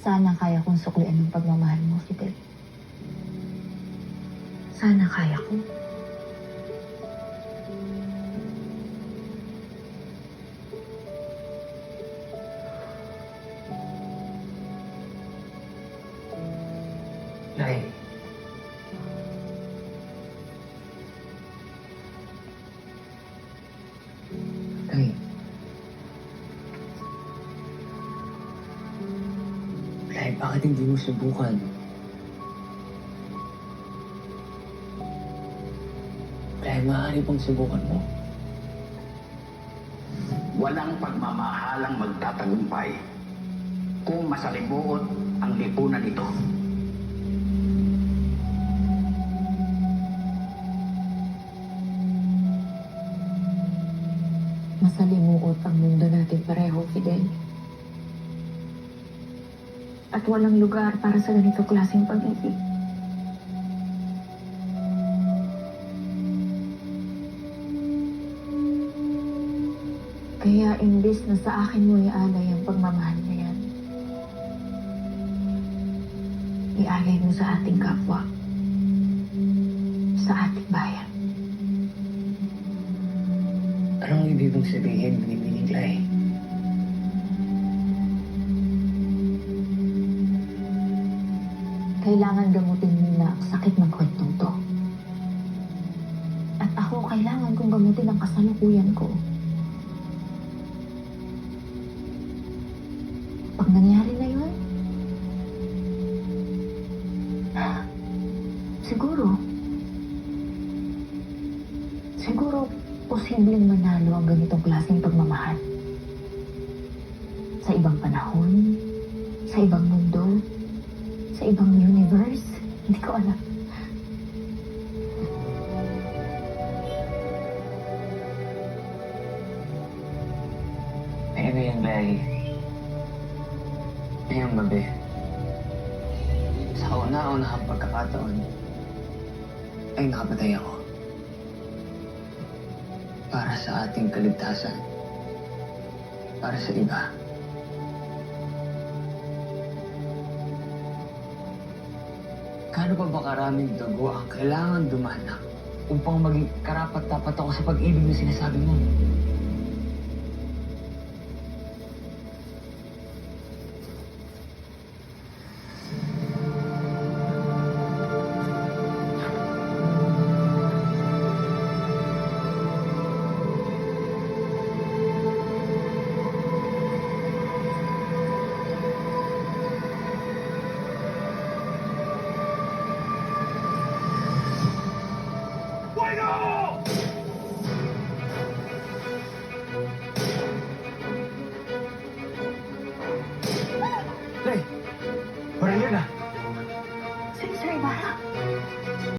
Sana kaya kong suklian ng pagmamahal mo, Fidel. Sana kaya ko. Nay. Bakit hindi mo subukan? Nay, maaari pang subukan mo. Walang pagmamahalang magtatagumpay kung masalimuot ang lipunan ito. Masalimuot ang mundo natin pareho, Fidel. At walang lugar para sa ganito klaseng pag-ibig. Kaya imbis na sa akin mo ialay ang pagmamahal na yan, ialay mo sa ating kapwa, sa ating bayan. Anong ibig mong sabihin, Minimiglay? Kailangan gamutin muna ang sakit ng kwentong to. At ako, kailangan kong gamutin ang kasalukuyan ko. Pag nangyari na yun, siguro, siguro, posibleng manalo ang ganitong klaseng pagmamahal. Sa ibang panahon, sa ibang mundo, sa ibang universe. Hindi ko alam. Na yan, Lay. Ngayong gabi, sa una-unahang pagkakataon, ay nakapatay ako. Para sa ating kaligtasan. Para sa iba. Kano pa ba karaming dugo ang kailangan dumana upang maging karapat-dapat ako sa pag-ibig na sinasabi mo?